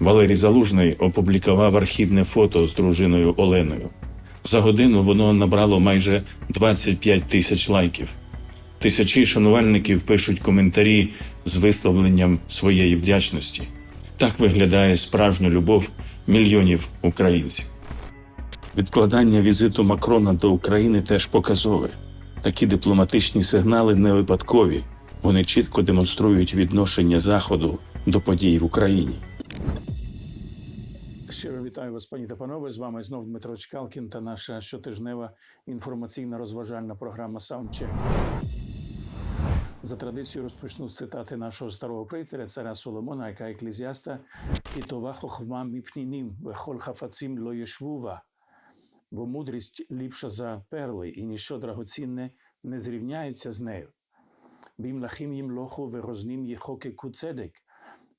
Валерій Залужний опублікував архівне фото з дружиною Оленою. За годину воно набрало майже 25 тисяч лайків. Тисячі шанувальників пишуть коментарі з висловленням своєї вдячності. Так виглядає справжня любов мільйонів українців. Відкладання візиту Макрона до України теж показове. Такі дипломатичні сигнали не випадкові. Вони чітко демонструють відношення Заходу до подій в Україні. Щиро вітаю вас, пані та панове. З вами знов Дмитро Чкалкін та наша щотижнева інформаційна розважальна програма Саундчек. За традицією розпочну з цитати нашого старого приятеля, царя Соломона, яка еклезіаста «Кітова хохма міпнінім, вехол хафацим ло єшвува». Бо мудрість ліпша за перли, і ніщо драгоцінне не зрівняється з нею. Бім лахим їм лоху вирознім єхоки куцедек,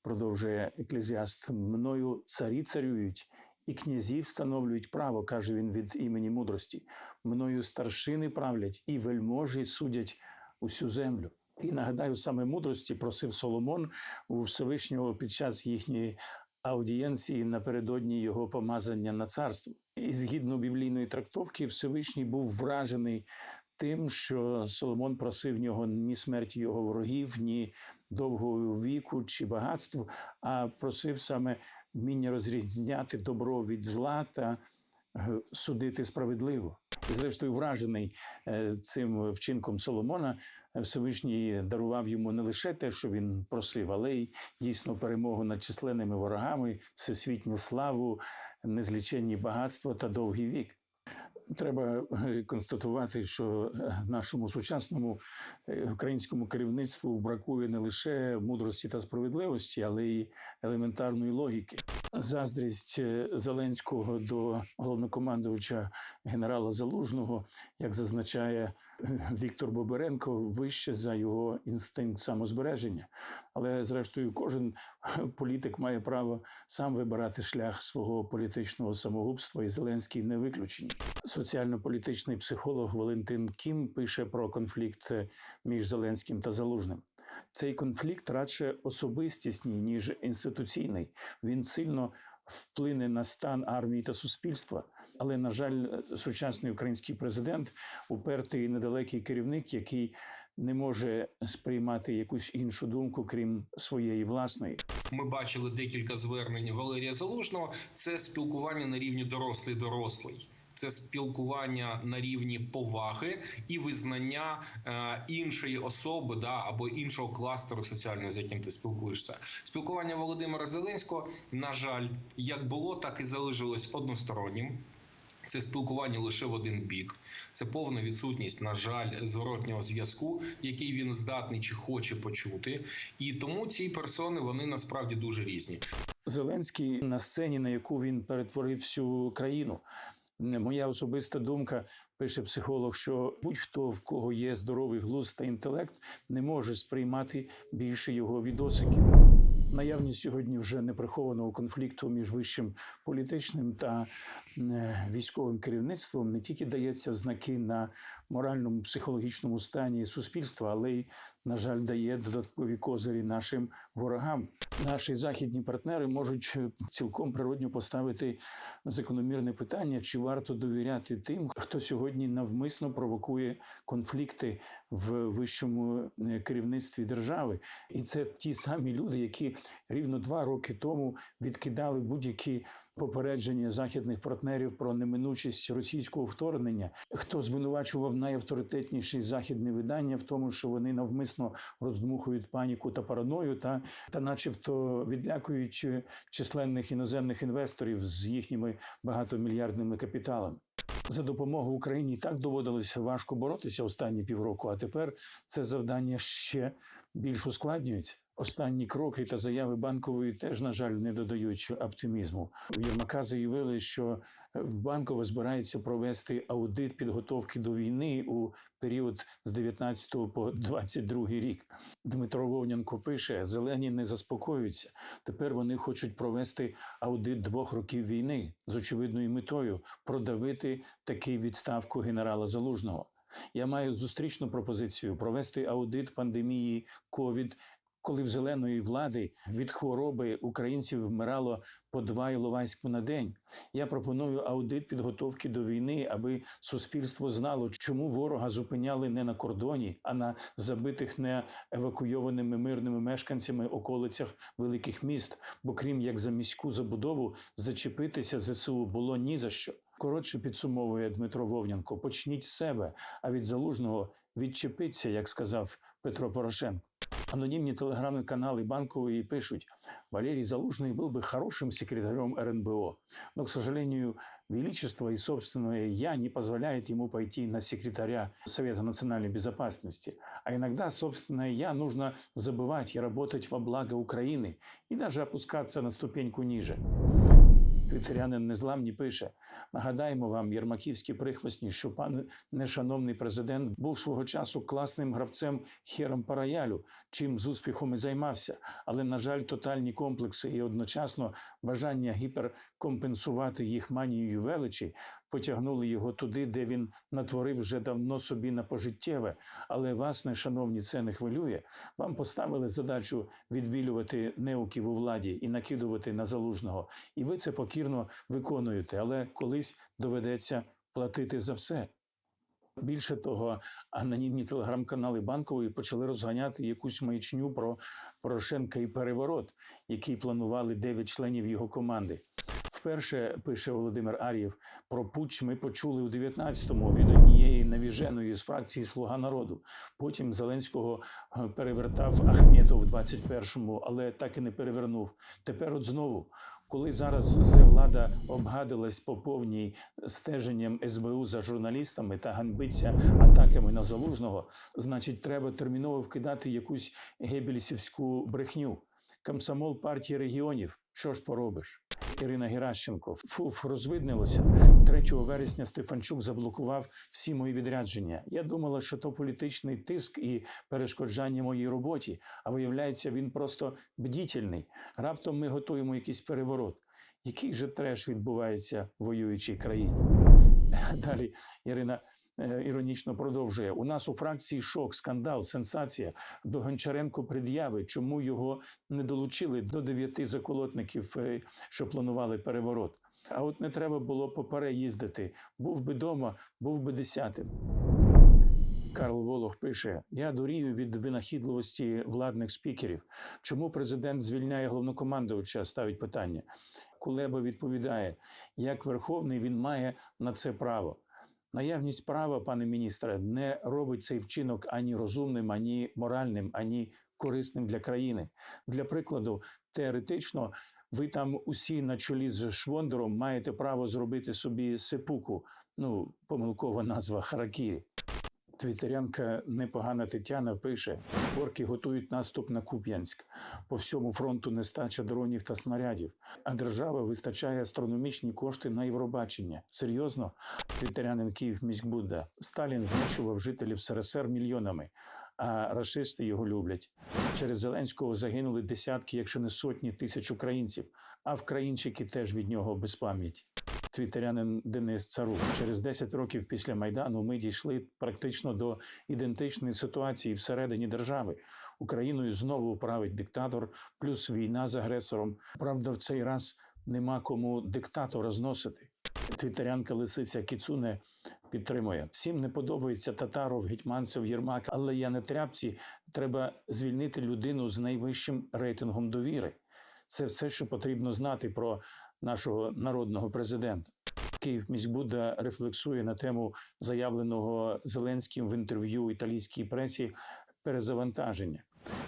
продовжує еклезіаст. Мною царі царюють, і князі встановлюють право, каже він від імені мудрості. Мною старшини правлять, і вельможі судять усю землю. І нагадаю, саме мудрості просив Соломон у Всевишнього під час їхньої аудієнції напередодні його помазання на царство. І згідно біблійної трактовки, Всевишній був вражений тим, що Соломон просив нього ні смерті його ворогів, ні довгого віку чи багатства, а просив саме вміння розрізняти добро від зла та е, судити справедливо. Зрештою, вражений е, цим вчинком Соломона, е, Всевишній дарував йому не лише те, що він просив, але й дійсно перемогу над численними ворогами, всесвітню славу, незліченні багатства та довгий вік. Треба е, констатувати, що е, нашому сучасному е, українському керівництву бракує не лише мудрості та справедливості, але й елементарної логіки. Заздрість Зеленського до головнокомандувача генерала Залужного, як зазначає Віктор Боберенко, вище за його інстинкт самозбереження. Але, зрештою, кожен політик має право сам вибирати шлях свого політичного самогубства, і Зеленський не виключення. Соціально-політичний психолог Валентин Кім пише про конфлікт між Зеленським та Залужним. Цей конфлікт радше особистісний, ніж інституційний. Він сильно вплине на стан армії та суспільства. Але, на жаль, сучасний український президент упертий недалекий керівник, який не може сприймати якусь іншу думку, крім своєї власної. Ми бачили декілька звернень Валерія Залужного. Це спілкування на рівні дорослий дорослий. Це спілкування на рівні поваги і визнання е, іншої особи, да або іншого кластеру соціального, з яким ти спілкуєшся. Спілкування Володимира Зеленського, на жаль, як було, так і залишилось одностороннім. Це спілкування лише в один бік. Це повна відсутність, на жаль, зворотнього зв'язку, який він здатний чи хоче почути. І тому ці персони вони насправді дуже різні. Зеленський на сцені, на яку він перетворив всю країну. Моя особиста думка, пише психолог, що будь-хто в кого є здоровий глузд та інтелект, не може сприймати більше його відосиків. Наявність сьогодні вже неприхованого конфлікту між вищим політичним та е, військовим керівництвом не тільки дається знаки на моральному психологічному стані суспільства, але й, на жаль, дає додаткові козирі нашим ворогам. Наші західні партнери можуть е, цілком природньо поставити закономірне питання, чи варто довіряти тим, хто сьогодні навмисно провокує конфлікти в вищому е, керівництві держави, і це ті самі люди, які рівно два роки тому відкидали будь-які попередження західних партнерів про неминучість російського вторгнення. Хто звинувачував найавторитетніші західні видання в тому, що вони навмисно роздмухують паніку та параною, та, та начебто відлякують численних іноземних інвесторів з їхніми багатомільярдними капіталами. За допомогою Україні так доводилося важко боротися останні півроку, а тепер це завдання ще більш ускладнюється. Останні кроки та заяви банкової теж, на жаль, не додають оптимізму. В Єрмака заявили, що банково збирається провести аудит підготовки до війни у період з 19 по 22 рік. Дмитро Вовнянко пише: зелені не заспокоюються. Тепер вони хочуть провести аудит двох років війни з очевидною метою продавити таки відставку генерала Залужного. Я маю зустрічну пропозицію провести аудит пандемії COVID коли в зеленої влади від хвороби українців вмирало по два Іловайську на день. Я пропоную аудит підготовки до війни, аби суспільство знало, чому ворога зупиняли не на кордоні, а на забитих не евакуйованими мирними мешканцями околицях великих міст. Бо крім як за міську забудову, зачепитися ЗСУ було ні за що. Коротше підсумовує Дмитро Вовнянко. Почніть з себе, а від залужного відчепиться, як сказав Петро Порошенко. Анонімні телеграм-канали Банкової пишут, Валерий Залужный был бы хорошим секретарем РНБО, но, к сожалению, величество и собственное «я» не позволяет ему пойти на секретаря Совета национальной безопасности. А иногда собственное «я» нужно забывать и работать во благо Украины, и даже опускаться на ступеньку ниже. Твіттерянин Незламні пише: нагадаємо вам, єрмаківські прихвостні, що пан нешановний президент був свого часу класним гравцем хером параялю, чим з успіхом і займався. Але, на жаль, тотальні комплекси і одночасно бажання гіперкомпенсувати їх манією величі потягнули його туди, де він натворив вже давно собі на пожиттєве. Але вас, нешановні, це не хвилює. Вам поставили задачу відбілювати неуків у владі і накидувати на залужного. І ви це покірно виконуєте, але колись доведеться платити за все. Більше того, анонімні телеграм-канали банкової почали розганяти якусь маячню про Порошенка і переворот, який планували дев'ять членів його команди. Вперше пише Володимир Ар'єв про путч ми почули у 19-му від однієї навіженої з фракції Слуга народу. Потім Зеленського е, перевертав Ахметов в 21-му, але так і не перевернув. Тепер от знову. Коли зараз влада обгадилась по повній стеженням СБУ за журналістами та ганьбиться атаками на залужного, значить, треба терміново вкидати якусь гебельсівську брехню. Комсомол партії регіонів. Що ж поробиш? Ірина Геращенко. Фуф, розвиднилося. 3 вересня Стефанчук заблокував всі мої відрядження. Я думала, що то політичний тиск і перешкоджання моїй роботі, а виявляється, він просто бдітельний. Раптом ми готуємо якийсь переворот. Який же треш відбувається в воюючій країні? Далі Ірина іронічно продовжує: у нас у фракції шок, скандал, сенсація. До Гончаренко пред'яви, чому його не долучили до дев'яти заколотників, е, що планували переворот. А от не треба було попере їздити. Був би дома, був би десятим. Карл Волох пише: Я дурію від винахідливості владних спікерів. Чому президент звільняє головнокомандувача? Ставить питання. Кулеба відповідає, як верховний він має на це право. Наявність права, пане міністре, не робить цей вчинок ані розумним, ані моральним, ані корисним для країни. Для прикладу, теоретично, ви там усі на чолі з Швондером маєте право зробити собі сепуку. Ну, помилкова назва Харакірі. Твітерянка непогана Тетяна пише: орки готують наступ на Куп'янськ. По всьому фронту нестача дронів та снарядів. А держава вистачає астрономічні кошти на Євробачення. Серйозно, твітерянин Київ міськбудда. Сталін знищував жителів СРСР мільйонами. А рашисти його люблять. Через Зеленського загинули десятки, якщо не сотні тисяч українців. А вкраїнчики теж від нього без пам'яті твітерянин Денис Царук. Через 10 років після майдану ми дійшли практично до ідентичної ситуації всередині держави. Україною знову править диктатор, плюс війна з агресором. Правда, в цей раз нема кому диктатора зносити. Твітерянка Лисиця Кіцуне підтримує. Всім не подобається татаров, гетьманцев, Єрмак, але я не тряпці. Треба звільнити людину з найвищим рейтингом довіри. Це все, що потрібно знати про нашого народного президента. Київ міськбуда рефлексує на тему заявленого Зеленським в інтерв'ю італійській пресі перезавантаження.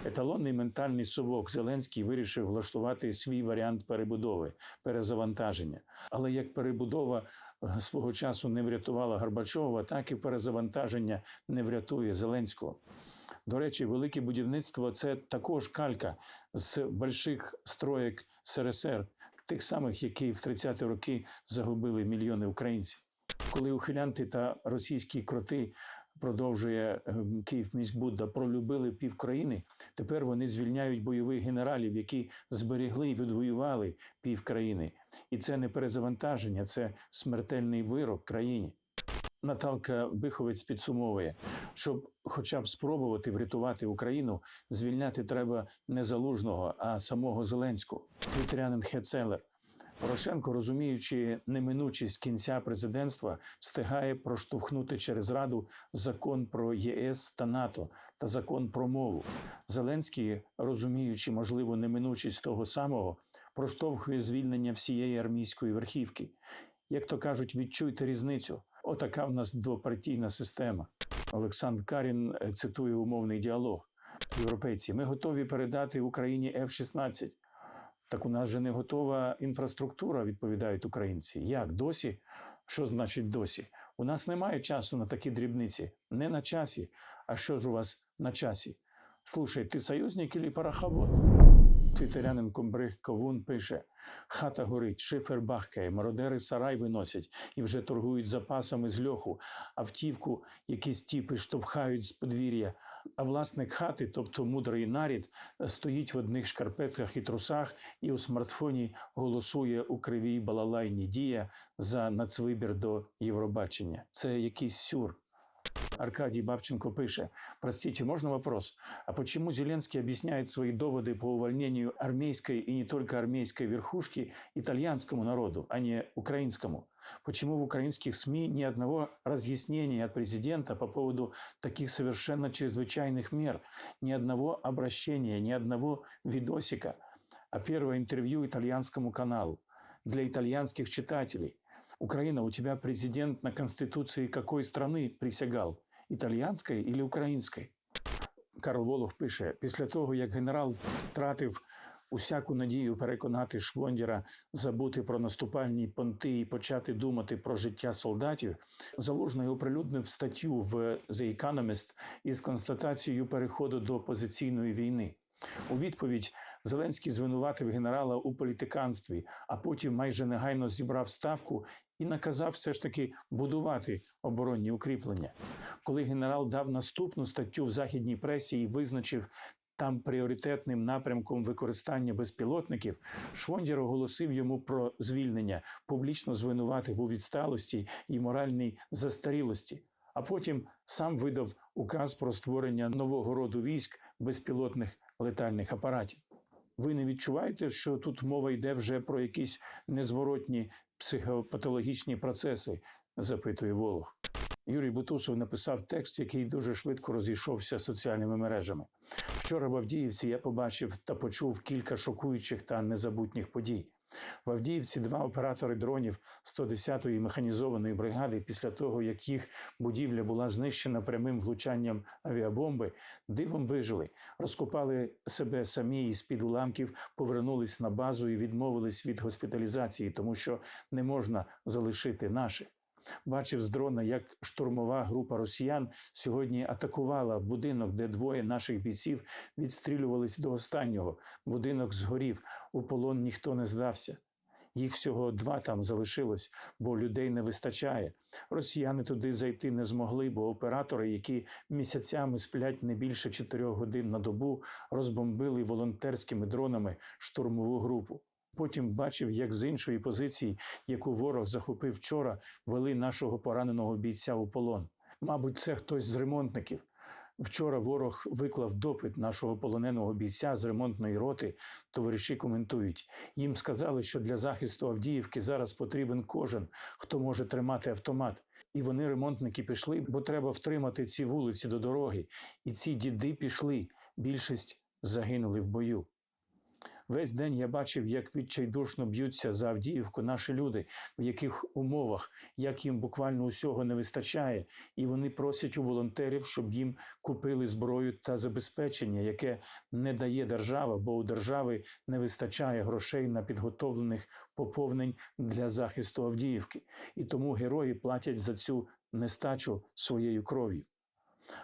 Еталонний ментальний совок Зеленський вирішив влаштувати свій варіант перебудови перезавантаження. Але як перебудова е, свого часу не врятувала Горбачова, так і перезавантаження не врятує Зеленського. До речі, велике будівництво це також калька з больших строєк СРСР, тих самих, які в 30-ті роки загубили мільйони українців. Коли ухилянти та російські кроти продовжує ем, Київ міськбудда, пролюбили пів країни, тепер вони звільняють бойових генералів, які зберегли і відвоювали пів країни. І це не перезавантаження, це смертельний вирок країні. Наталка Биховець підсумовує, щоб хоча б спробувати врятувати Україну, звільняти треба не залужного, а самого Зеленського. Твітерянин Хецелер. Порошенко, розуміючи неминучість кінця президентства, встигає проштовхнути через раду закон про ЄС та НАТО та закон про мову. Зеленський, розуміючи можливу неминучість того самого, проштовхує звільнення всієї армійської верхівки. Як то кажуть, відчуйте різницю. Отака в нас двопартійна система. Олександр Карін е, цитує умовний діалог. Європейці, ми готові передати Україні F-16. Так у нас же не готова інфраструктура, відповідають українці. Як досі? Що значить досі? У нас немає часу на такі дрібниці. Не на часі. А що ж у вас на часі? Слушай, ти союзник или парохобот? Твітерянин Комбриг Ковун пише: хата горить, шифер бахкає, мародери сарай виносять і вже торгують запасами з льоху, автівку якісь тіпи штовхають з подвір'я. А власник хати, тобто мудрий нарід, стоїть в одних шкарпетках і трусах, і у смартфоні голосує у кривій балалайні дія за нацвибір до Євробачення. Це якийсь сюр. Аркадий Бабченко пише, простите, можно вопрос? А почему Зеленский объясняет свои доводы по увольнению армейской и не только армейской верхушки итальянскому народу, а не украинскому? Почему в украинских СМИ ни одного разъяснения от президента по поводу таких совершенно чрезвычайных мер, ни одного обращения, ни одного видосика, а первое интервью итальянскому каналу для итальянских читателей? Украина, у тебя президент на Конституции какой страны присягал? Італіянської или української? Карл Волох пише: після того, як генерал втратив усяку надію переконати Швондіра забути про наступальні понти і почати думати про життя солдатів, Залужний оприлюднив статтю в The Economist із констатацією переходу до позиційної війни. У відповідь Зеленський звинуватив генерала у політиканстві, а потім майже негайно зібрав ставку і наказав все ж таки будувати оборонні укріплення. Коли генерал дав наступну статтю в західній пресі і визначив там пріоритетним напрямком використання безпілотників, Швондір оголосив йому про звільнення, публічно звинуватив у відсталості і моральній застарілості. А потім сам видав указ про створення нового роду військ безпілотних летальних апаратів. Ви не відчуваєте, що тут мова йде вже про якісь незворотні психопатологічні процеси? запитує Волох. Юрій Бутусов написав текст, який дуже швидко розійшовся соціальними мережами. Вчора в Авдіївці я побачив та почув кілька шокуючих та незабутніх подій. В Авдіївці два оператори дронів 110-ї механізованої бригади, після того як їх будівля була знищена прямим влучанням авіабомби, дивом вижили, розкопали себе самі і з під уламків повернулись на базу і відмовились від госпіталізації, тому що не можна залишити наших. Бачив з дрона, як штурмова група росіян сьогодні атакувала будинок, де двоє наших бійців відстрілювались до останнього. Будинок згорів, у полон ніхто не здався. Їх всього два там залишилось, бо людей не вистачає. Росіяни туди зайти не змогли, бо оператори, які місяцями сплять не більше чотирьох годин на добу, розбомбили волонтерськими дронами штурмову групу. Потім бачив, як з іншої позиції, яку ворог захопив вчора, вели нашого пораненого бійця у полон. Мабуть, це хтось з ремонтників. Вчора ворог виклав допит нашого полоненого бійця з ремонтної роти. Товариші коментують. Їм сказали, що для захисту Авдіївки зараз потрібен кожен, хто може тримати автомат. І вони, ремонтники, пішли, бо треба втримати ці вулиці до дороги. І ці діди пішли. Більшість загинули в бою. Весь день я бачив, як відчайдушно б'ються за Авдіївку наші люди, в яких умовах, як їм буквально усього не вистачає, і вони просять у волонтерів, щоб їм купили зброю та забезпечення, яке не дає держава, бо у держави не вистачає грошей на підготовлених поповнень для захисту Авдіївки. І тому герої платять за цю нестачу своєю кров'ю.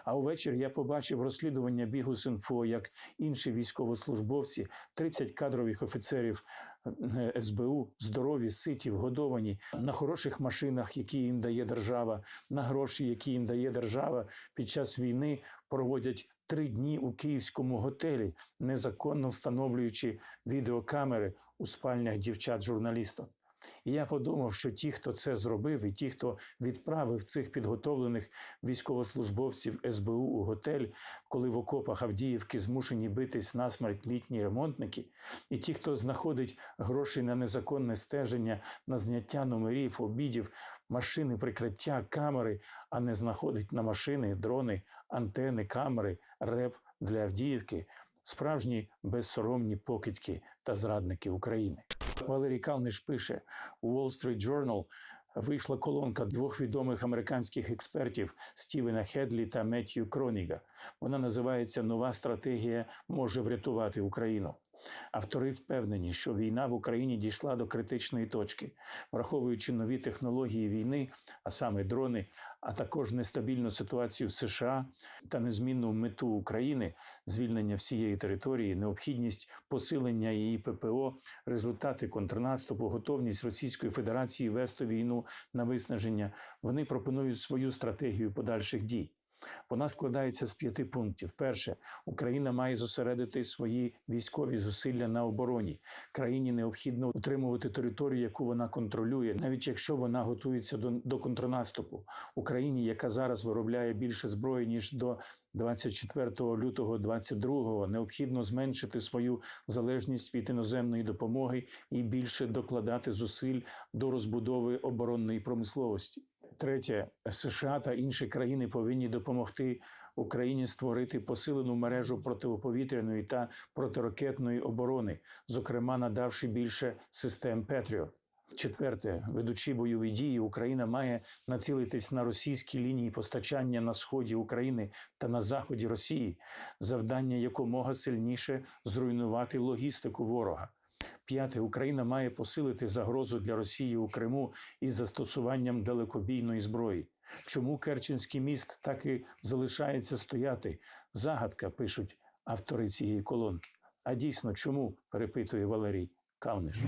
А увечері я побачив розслідування бігу Синфо, як інші військовослужбовці, 30 кадрових офіцерів е, СБУ, здорові, ситі, вгодовані на хороших машинах, які їм дає держава, на гроші, які їм дає держава під час війни, проводять три дні у київському готелі, незаконно встановлюючи відеокамери у спальнях дівчат-журналісток. І я подумав, що ті, хто це зробив, і ті, хто відправив цих підготовлених військовослужбовців СБУ у готель, коли в окопах Авдіївки змушені битись насмерть літні ремонтники, і ті, хто знаходить гроші на незаконне стеження, на зняття номерів, обідів, машини, прикриття, камери, а не знаходить на машини, дрони, антени, камери, реп для Авдіївки, справжні безсоромні покидьки та зрадники України. Валерій Калниш пише у Wall Street Journal вийшла колонка двох відомих американських експертів Стівена Хедлі та Меттью Кроніга. Вона називається Нова стратегія може врятувати Україну. Автори впевнені, що війна в Україні дійшла до критичної точки, враховуючи нові технології війни, а саме дрони, а також нестабільну ситуацію в США та незмінну мету України звільнення всієї території, необхідність посилення її ППО, результати контрнаступу, готовність Російської Федерації вести війну на виснаження. Вони пропонують свою стратегію подальших дій. Вона складається з п'яти пунктів. Перше, Україна має зосередити свої військові зусилля на обороні. Країні необхідно утримувати територію, яку вона контролює, навіть якщо вона готується до, до контрнаступу. Україні, яка зараз виробляє більше зброї ніж до 24 лютого 22 необхідно зменшити свою залежність від іноземної допомоги і більше докладати зусиль до розбудови оборонної промисловості. Третє, США та інші країни повинні допомогти Україні створити посилену мережу протиповітряної та протиракетної оборони, зокрема надавши більше систем Петріо. Четверте, ведучи бойові дії, Україна має націлитись на російські лінії постачання на сході України та на заході Росії, завдання якомога сильніше зруйнувати логістику ворога. П'яте, Україна має посилити загрозу для Росії у Криму із застосуванням далекобійної зброї. Чому Керченський міст так і залишається стояти? Загадка пишуть автори цієї колонки. А дійсно, чому перепитує Валерій Калниш.